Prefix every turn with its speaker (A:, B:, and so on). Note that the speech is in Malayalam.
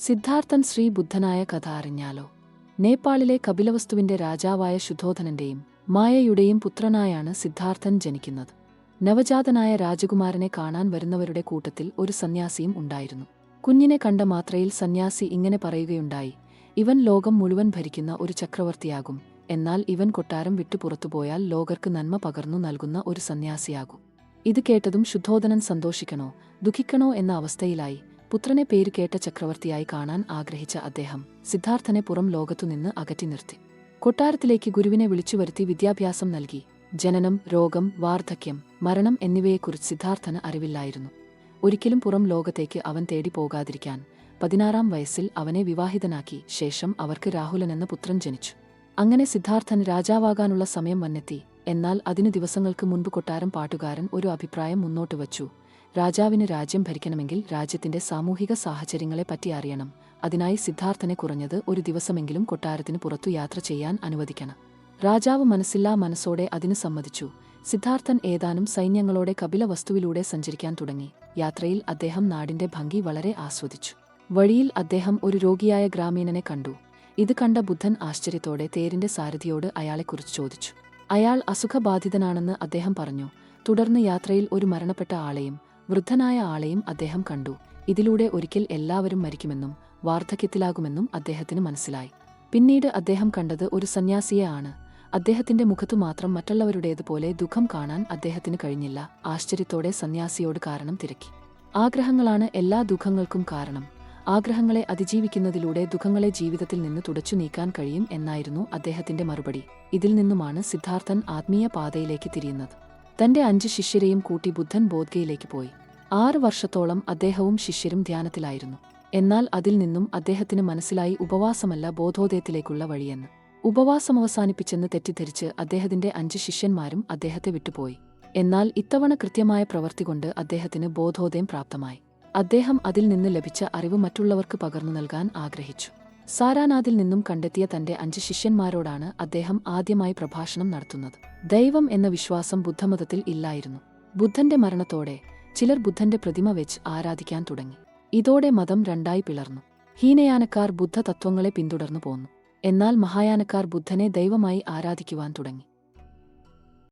A: സിദ്ധാർത്ഥൻ ശ്രീ ബുദ്ധനായ കഥ അറിഞ്ഞാലോ? നേപ്പാളിലെ കപിലവസ്തുവിന്റെ രാജാവായ ശുദ്ധോധനന്റെയും മായയുടെയും പുത്രനായാണ് സിദ്ധാർത്ഥൻ ജനിക്കുന്നത്. നവജാതനായ രാജകുമാരനെ കാണാൻ വരുന്നവരുടെ കൂട്ടത്തിൽ ഒരു സന്യാസിയും ഉണ്ടായിരുന്നു. കുഞ്ഞിനെ കണ്ട മാത്രയിൽ സന്യാസി ഇങ്ങനെ പറയുകയുണ്ടായി ഇവൻ ലോകം മുഴുവൻ ഭരിക്കുന്ന ഒരു ചക്രവർത്തിയാകും എന്നാൽ ഇവൻ കൊട്ടാരം വിട്ടു പുറത്തുപോയാൽ ലോകർക്ക് നന്മ പകർന്നു നൽകുന്ന ഒരു സന്യാസിയാകും ഇത് കേട്ടതും ശുദ്ധോധനൻ സന്തോഷിക്കണോ ദുഃഖിക്കണോ എന്ന അവസ്ഥയിലായി. പുത്രനെ പേര് കേട്ട ചക്രവർത്തിയായി കാണാൻ ആഗ്രഹിച്ച അദ്ദേഹം സിദ്ധാർത്ഥനെ പുറം ലോകത്തുനിന്ന് അകറ്റി നിർത്തി. കൊട്ടാരത്തിലേക്ക് ഗുരുവിനെ വിളിച്ചുവരുത്തി വിദ്യാഭ്യാസം നൽകി. ജനനം രോഗം വാർദ്ധക്യം മരണം എന്നിവയെക്കുറിച്ച് സിദ്ധാർത്ഥന് അറിവില്ലായിരുന്നു. ഒരിക്കലും പുറം ലോകത്തേക്ക് അവൻ തേടി പോകാതിരിക്കാൻ പതിനാറാം വയസ്സിൽ അവനെ വിവാഹിതനാക്കി ശേഷം അവർക്ക് രാഹുലൻ എന്ന പുത്രൻ ജനിച്ചു. അങ്ങനെ സിദ്ധാർത്ഥൻ രാജാവാകാനുള്ള സമയം വന്നെത്തി. എന്നാൽ അതിനു ദിവസങ്ങൾക്ക് മുൻപ് കൊട്ടാരം പാട്ടുകാരൻ ഒരു അഭിപ്രായം മുന്നോട്ട് വച്ചു. രാജാവിന് രാജ്യം ഭരിക്കണമെങ്കിൽ രാജ്യത്തിന്റെ സാമൂഹിക സാഹചര്യങ്ങളെ പറ്റി അറിയണം. അതിനായി സിദ്ധാർത്ഥനെ കുറഞ്ഞത് ഒരു ദിവസമെങ്കിലും കൊട്ടാരത്തിന് പുറത്തു യാത്ര ചെയ്യാൻ അനുവദിക്കണം. രാജാവ് മനസ്സില്ലാ മനസ്സോടെ അതിനു സമ്മതിച്ചു. സിദ്ധാർത്ഥൻ ഏതാനും സൈന്യങ്ങളോടെ കപില വസ്തുവിലൂടെ സഞ്ചരിക്കാൻ തുടങ്ങി. യാത്രയിൽ അദ്ദേഹം നാടിന്റെ ഭംഗി വളരെ ആസ്വദിച്ചു. വഴിയിൽ അദ്ദേഹം ഒരു രോഗിയായ ഗ്രാമീണനെ കണ്ടു. ഇത് കണ്ട ബുദ്ധൻ ആശ്ചര്യത്തോടെ തേരിന്റെ സാരഥിയോട് അയാളെക്കുറിച്ച് ചോദിച്ചു. അയാൾ അസുഖബാധിതനാണെന്ന് അദ്ദേഹം പറഞ്ഞു. തുടർന്ന് യാത്രയിൽ ഒരു മരണപ്പെട്ട ആളെയും വൃദ്ധനായ ആളെയും അദ്ദേഹം കണ്ടു. ഇതിലൂടെ ഒരിക്കൽ എല്ലാവരും മരിക്കുമെന്നും വാർദ്ധക്യത്തിലാകുമെന്നും അദ്ദേഹത്തിന് മനസ്സിലായി. പിന്നീട് അദ്ദേഹം കണ്ടത് ഒരു സന്യാസിയെ ആണ്. അദ്ദേഹത്തിന്റെ മുഖത്തു മാത്രം മറ്റുള്ളവരുടേതുപോലെ ദുഃഖം കാണാൻ അദ്ദേഹത്തിന് കഴിഞ്ഞില്ല. ആശ്ചര്യത്തോടെ സന്യാസിയോട് കാരണം തിരക്കി. ആഗ്രഹങ്ങളാണ് എല്ലാ ദുഃഖങ്ങൾക്കും കാരണം. ആഗ്രഹങ്ങളെ അതിജീവിക്കുന്നതിലൂടെ ദുഃഖങ്ങളെ ജീവിതത്തിൽ നിന്ന് തുടച്ചു നീക്കാൻ കഴിയും എന്നായിരുന്നു അദ്ദേഹത്തിന്റെ മറുപടി. ഇതിൽ നിന്നുമാണ് സിദ്ധാർത്ഥൻ ആത്മീയ പാതയിലേക്ക് തിരിയുന്നത്. തന്റെ അഞ്ച് ശിഷ്യരെയും കൂട്ടി ബുദ്ധൻ ബോധ്ഗയിലേക്ക് പോയി. ആറ് വർഷത്തോളം അദ്ദേഹവും ശിഷ്യരും ധ്യാനത്തിലായിരുന്നു. എന്നാൽ അതിൽ നിന്നും അദ്ദേഹത്തിന് മനസ്സിലായി ഉപവാസമല്ല ബോധോദയത്തിലേക്കുള്ള വഴിയെന്ന്. ഉപവാസം അവസാനിപ്പിച്ചെന്ന് തെറ്റിദ്ധരിച്ച് അദ്ദേഹത്തിന്റെ അഞ്ച് ശിഷ്യന്മാരും അദ്ദേഹത്തെ വിട്ടുപോയി. എന്നാൽ ഇത്തവണ കൃത്യമായ പ്രവൃത്തി കൊണ്ട് അദ്ദേഹത്തിന് ബോധോദയം പ്രാപ്തമായി. അദ്ദേഹം അതിൽ നിന്ന് ലഭിച്ച അറിവ് മറ്റുള്ളവർക്ക് പകർന്നു നൽകാൻ ആഗ്രഹിച്ചു. സാരാനാഥിൽ നിന്നും കണ്ടെത്തിയ തന്റെ അഞ്ച് ശിഷ്യന്മാരോടാണ് അദ്ദേഹം ആദ്യമായി പ്രഭാഷണം നടത്തുന്നത്. ദൈവം എന്ന വിശ്വാസം ബുദ്ധമതത്തിൽ ഇല്ലായിരുന്നു. ബുദ്ധന്റെ മരണത്തോടെ ചിലർ ബുദ്ധന്റെ പ്രതിമ വെച്ച് ആരാധിക്കാൻ തുടങ്ങി. ഇതോടെ മതം രണ്ടായി പിളർന്നു. ഹീനയാനക്കാർ ബുദ്ധ തത്വങ്ങളെ പിന്തുടർന്നു പോന്നു. എന്നാൽ മഹായാനക്കാർ ബുദ്ധനെ ദൈവമായി ആരാധിക്കുവാൻ തുടങ്ങി.